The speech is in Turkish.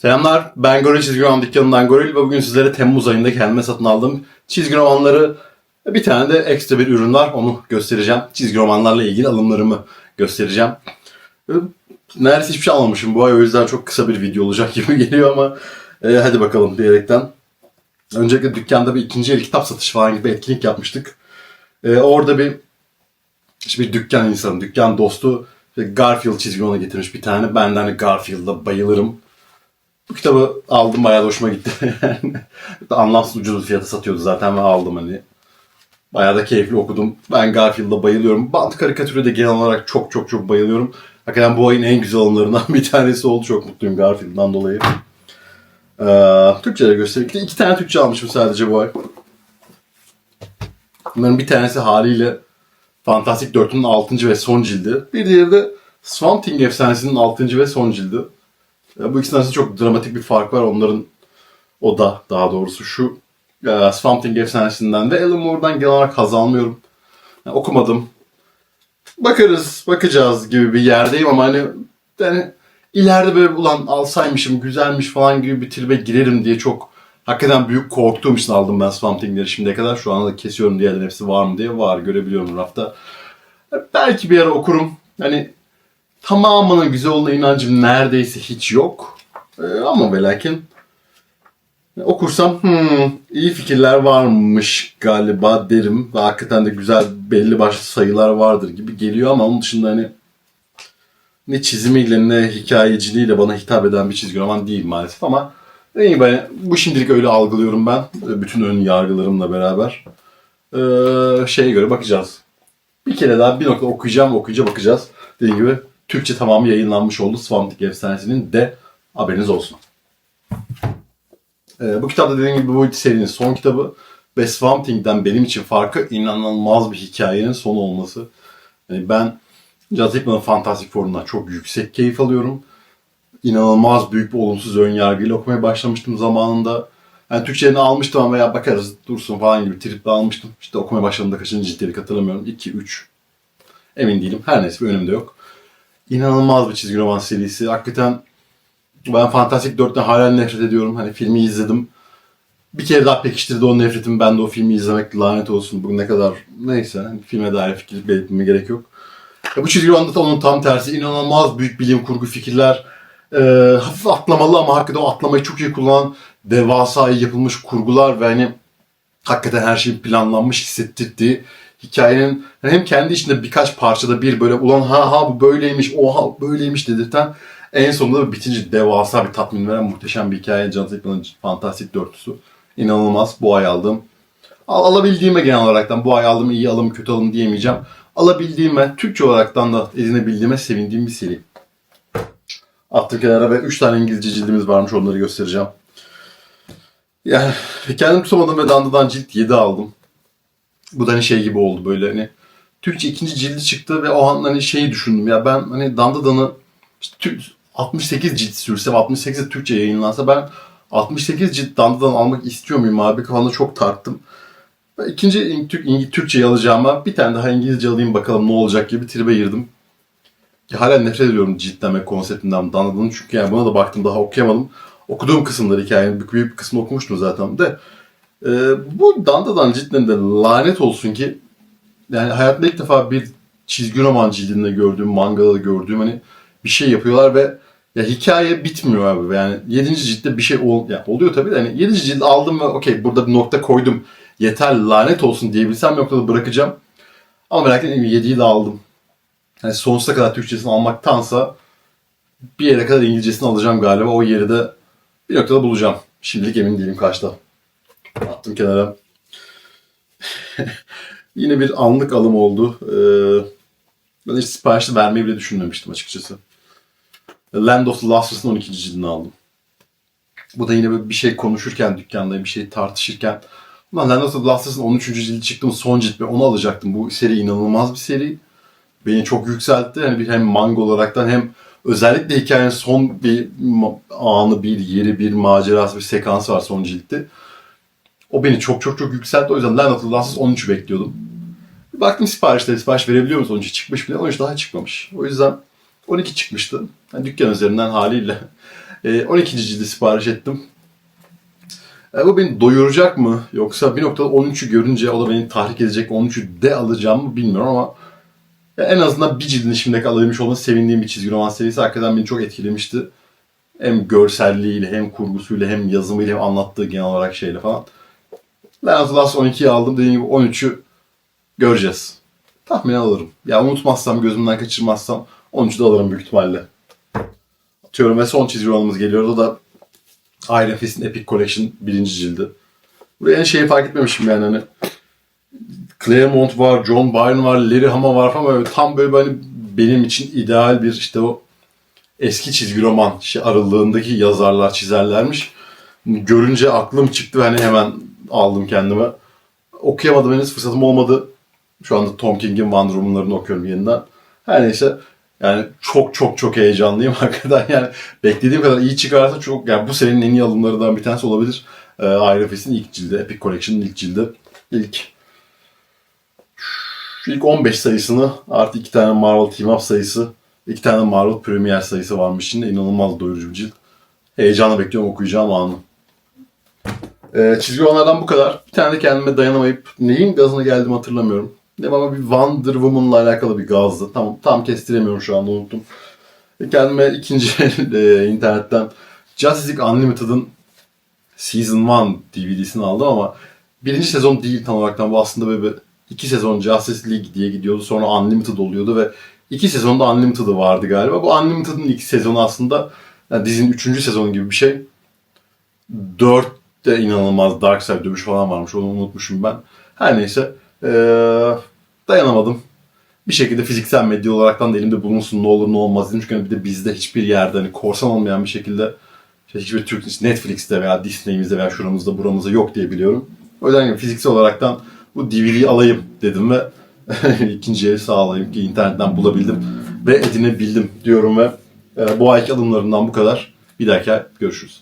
Selamlar, ben Goril Çizgi Roman dükkanından Goril ve bugün sizlere Temmuz ayında kendime satın aldığım çizgi romanları bir tane de ekstra bir ürün var, onu göstereceğim. Çizgi romanlarla ilgili alımlarımı göstereceğim. Ee, Neredeyse hiçbir şey almamışım bu ay o yüzden çok kısa bir video olacak gibi geliyor ama e, hadi bakalım diyerekten. Öncelikle dükkanda bir ikinci el kitap satışı falan gibi etkinlik yapmıştık. E, orada bir işte bir dükkan insanı, dükkan dostu işte Garfield çizgi romanı getirmiş bir tane. Ben de hani Garfield'a bayılırım. Bu kitabı aldım bayağı hoşuma gitti. Anlamsız ucuz bir fiyata satıyordu zaten ve aldım hani. Bayağı da keyifli okudum. Ben Garfield'a bayılıyorum. Bant karikatüre de genel olarak çok çok çok bayılıyorum. Hakikaten bu ayın en güzel alımlarından bir tanesi oldu. Çok mutluyum Garfield'dan dolayı. Ee, Türkçe'de göstereyim. İki tane Türkçe almışım sadece bu ay. Bunların bir tanesi haliyle Fantastic 4'ün 6. ve son cildi. Bir diğeri de Swamp Thing efsanesinin 6. ve son cildi. Ya bu ikisinin arasında çok dramatik bir fark var. Onların o da daha doğrusu şu e, Swamp Thing efsanesinden ve Alan Moore'dan genel olarak haz almıyorum. Yani okumadım. Bakarız, bakacağız gibi bir yerdeyim ama hani yani ileride böyle ulan alsaymışım, güzelmiş falan gibi bir tribe girerim diye çok hakikaten büyük korktuğum için aldım ben Swamp Thing'leri şimdiye kadar. Şu anda da kesiyorum diğerlerin hepsi var mı diye. Var, görebiliyorum rafta. Belki bir ara okurum. Hani tamamının güzel olduğuna inancım neredeyse hiç yok. Ee, ama ve lakin okursam hmm, iyi fikirler varmış galiba derim. Ve hakikaten de güzel belli başlı sayılar vardır gibi geliyor ama onun dışında hani ne çizimiyle ne hikayeciliğiyle bana hitap eden bir çizgi roman değil maalesef ama gibi hani bu şimdilik öyle algılıyorum ben. Bütün ön yargılarımla beraber. Ee, şeye göre bakacağız. Bir kere daha bir nokta okuyacağım, okuyunca bakacağız. Dediğim gibi Türkçe tamamı yayınlanmış oldu Swamp efsanesinin de haberiniz olsun. Ee, bu kitap da dediğim gibi bu serinin son kitabı ve Swamp Thing'den benim için farkı inanılmaz bir hikayenin sonu olması. Yani ben Jazz Hickman'ın Fantastic Four'undan çok yüksek keyif alıyorum. İnanılmaz büyük bir olumsuz ön yargıyla okumaya başlamıştım zamanında. Yani Türkçelerini almıştım ama ya bakarız dursun falan gibi triple almıştım. İşte okumaya başladığımda kaçıncı ciltleri hatırlamıyorum. 2, 3. Emin değilim. Her neyse bir önümde yok. İnanılmaz bir çizgi roman serisi. Hakikaten ben Fantastic 4'ten hala nefret ediyorum. Hani filmi izledim. Bir kere daha pekiştirdi o nefretimi. Ben de o filmi izlemek lanet olsun. Bu ne kadar neyse. Hani filme dair fikir belirtmeme gerek yok. Ya bu çizgi romanda da onun tam tersi. inanılmaz büyük bilim kurgu fikirler. Ee, hafif atlamalı ama hakikaten o atlamayı çok iyi kullanan devasa iyi yapılmış kurgular ve hani hakikaten her şey planlanmış hissettirdiği hikayenin hem kendi içinde birkaç parçada bir böyle ulan ha ha bu böyleymiş oha böyleymiş dedirten en sonunda bitince devasa bir tatmin veren muhteşem bir hikaye Jonathan Hickman'ın fantastik dörtlüsü. İnanılmaz bu ay aldım. Al, alabildiğime genel olaraktan bu ay aldım iyi alım kötü alım diyemeyeceğim. Alabildiğime Türkçe olaraktan da edinebildiğime sevindiğim bir seri. Attım kenara ve 3 tane İngilizce cildimiz varmış onları göstereceğim. Yani kendim tutamadım ve Dandı'dan cilt 7 aldım. Bu da hani şey gibi oldu böyle hani Türkçe ikinci cildi çıktı ve o an hani şeyi düşündüm ya ben hani Dandıdan'ı işte Türk- 68 cilt sürse ve 68 de Türkçe yayınlansa ben 68 cilt Dandıdan almak istiyor muyum abi kafamda çok tarttım. İkinci Türk, İng- Türkçeyi alacağıma bir tane daha İngilizce alayım bakalım ne olacak gibi tribe girdim. Ya hala nefret ediyorum ciltleme konseptinden Dandıdan'ın çünkü yani buna da baktım daha okuyamadım. Okuduğum kısımları hikayenin büyük bir kısmını okumuştum zaten de. Ee, bu Dandadan cidden de lanet olsun ki yani hayatımda ilk defa bir çizgi roman cildinde gördüğüm, mangada da gördüğüm hani bir şey yapıyorlar ve ya hikaye bitmiyor abi. Yani 7. ciltte bir şey ol, ya oluyor tabii de hani 7. cilt aldım ve okey burada bir nokta koydum. Yeter lanet olsun diyebilsem noktada bırakacağım. Ama merak etmeyin 7'yi de aldım. Yani sonsuza kadar Türkçesini almaktansa bir yere kadar İngilizcesini alacağım galiba. O yeri de bir noktada bulacağım. Şimdilik emin değilim kaçta. Attım kenara. Yine bir anlık alım oldu. Ee, ben hiç siparişi vermeyi bile düşünmemiştim açıkçası. Land of the Lusters'ın 12. cildini aldım. Bu da yine böyle bir şey konuşurken dükkanda bir şey tartışırken Ulan Land of the Lusters'ın 13. cildi çıktı mı son cilt ve onu alacaktım. Bu seri inanılmaz bir seri. Beni çok yükseltti. Yani bir hem manga olaraktan hem özellikle hikayenin son bir anı, bir yeri, bir macerası, bir sekans var son ciltte. O beni çok çok çok yükseltti. O yüzden the Last 13'ü bekliyordum. Baktım siparişleri, sipariş verebiliyor musun? 13 çıkmış bile. 13 daha çıkmamış. O yüzden 12 çıkmıştı. Yani dükkan üzerinden haliyle. E, 12. cildi sipariş ettim. E, bu beni doyuracak mı? Yoksa bir noktada 13'ü görünce o da beni tahrik edecek 13'ü de alacağım mı bilmiyorum ama ya en azından bir cildini şimdiki alabilmiş olması sevindiğim bir çizgi roman serisi. Hakikaten beni çok etkilemişti. Hem görselliğiyle hem kurgusuyla hem yazımıyla hem anlattığı genel olarak şeyle falan. Az Last 12'yi aldım. Dediğim gibi 13'ü göreceğiz. Tahminen alırım. Ya unutmazsam, gözümden kaçırmazsam 13'ü de alırım büyük ihtimalle. Atıyorum ve son çizgi romanımız geliyor. O da Iron Fist'in Epic Collection birinci cildi. Buraya en şeyi fark etmemişim yani hani Claremont var, John Byrne var, Larry Hama var falan böyle tam böyle hani benim için ideal bir işte o eski çizgi roman şey aralığındaki yazarlar, çizerlermiş. Görünce aklım çıktı hani hemen aldım kendime. Okuyamadım henüz fırsatım olmadı. Şu anda Tom King'in Wonder Woman'larını okuyorum yeniden. Her neyse yani çok çok çok heyecanlıyım hakikaten yani beklediğim kadar iyi çıkarsa çok yani bu senenin en iyi alımlarından bir tanesi olabilir. Ee, Iron Fist'in ilk cildi, Epic Collection'ın ilk cildi. İlk ilk 15 sayısını artı iki tane Marvel Team Up sayısı, iki tane Marvel Premier sayısı varmış içinde. inanılmaz doyurucu bir cilt. Heyecanla bekliyorum okuyacağım anı. Ee, çizgi romanlardan bu kadar. Bir tane de kendime dayanamayıp neyin gazına geldim hatırlamıyorum. Ne ama bir Wonder Woman'la alakalı bir gazdı. Tam, tam kestiremiyorum şu anda unuttum. Kendime ikinci e, internetten Justice League Unlimited'ın Season 1 DVD'sini aldım ama birinci sezon değil tam olarak. Bu aslında böyle bir iki sezon Justice League diye gidiyordu. Sonra Unlimited oluyordu ve iki sezonda Unlimited'ı vardı galiba. Bu Unlimited'ın ilk sezonu aslında yani dizinin üçüncü sezonu gibi bir şey. Dört de inanılmaz Darkseid dövüş falan varmış. Onu unutmuşum ben. Her neyse. Ee, dayanamadım. Bir şekilde fiziksel medya olaraktan da elimde bulunsun ne olur ne olmaz dedim. Çünkü hani bir de bizde hiçbir yerde hani korsan olmayan bir şekilde işte hiçbir Türk Netflix'te veya Disney'imizde veya şuramızda buramızda yok diye biliyorum. O yüzden yani fiziksel olaraktan bu DVD'yi alayım dedim ve ikinci eli sağlayayım ki internetten bulabildim ve edinebildim diyorum ve bu ayki alımlarından bu kadar. Bir dahaki ay görüşürüz.